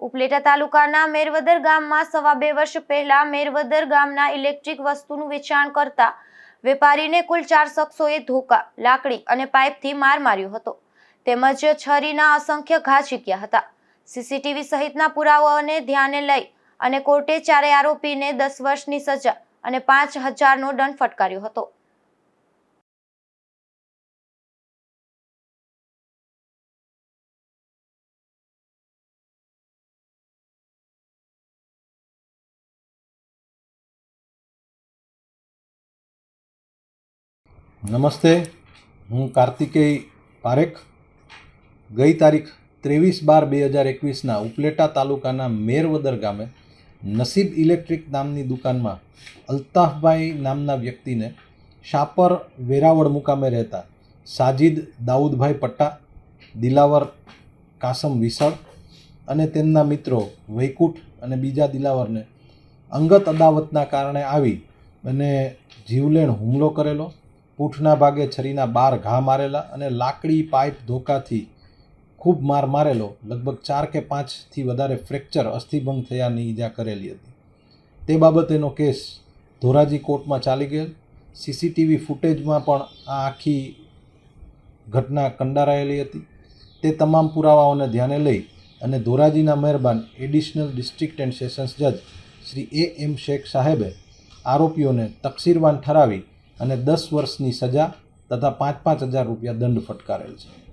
ઉપલેટા તાલુકાના મેરવદર ગામમાં સવા બે વર્ષ પહેલા મેરવદર ગામના ઇલેક્ટ્રિક વસ્તુનું વેચાણ કરતા વેપારીને કુલ ચાર શખ્સોએ ધોકા, લાકડી અને પાઇપથી માર માર્યો હતો. તેમજ છરીના અસંખ્ય ઘા ચીક્યા હતા. સીસીટીવી સહિતના પુરાવાઓને ધ્યાને લઈ અને કોર્ટે ચારે આરોપીને દસ વર્ષની સજા અને પાંચ હજારનો દંડ ફટકાર્યો હતો. નમસ્તે, હું કાર્તિકેય પારેખ. ગઈ તારીખ ત્રેવીસ બાર બે હજાર એકવીસના ઉપલેટા તાલુકાના મેરવદર ગામે નસીબ ઇલેક્ટ્રિક નામની દુકાનમાં અલ્તાફભાઈ નામના વ્યક્તિને શાપર વેરાવળ મુકામે રહેતા સાજિદ દાઉદભાઈ પટ્ટા, દિલાવર કાસમ વિસળ અને તેમના મિત્રો વૈકુંઠ અને બીજા દિલાવરને અંગત અદાવતના કારણે આવી અને જીવલેણ હુમલો કરેલો. પૂંઠના ભાગે છરીના બાર ઘા મારેલા અને લાકડી પાઇપ ધોકાથી ખૂબ માર મારેલો, લગભગ ચાર કે પાંચથી વધારે ફ્રેક્ચર અસ્થિભંગ થયાની ઈજા કરેલી હતી. તે બાબતેનો કેસ ધોરાજી કોર્ટમાં ચાલી ગયેલ. સીસીટીવી ફૂટેજમાં પણ આ આખી ઘટના કંડારાયેલી હતી. તે તમામ પુરાવાઓને ધ્યાને લઈ અને ધોરાજીના મહેરબાન એડિશનલ ડિસ્ટ્રિક્ટ એન્ડ સેશન્સ જજ શ્રી એ એમ શેખ સાહેબે આરોપીઓને તકસીરવાન ઠરાવી અને દસ વર્ષની સજા તથા પાંચ પાંચ હજાર રૂપિયા દંડ ફટકારેલ છે.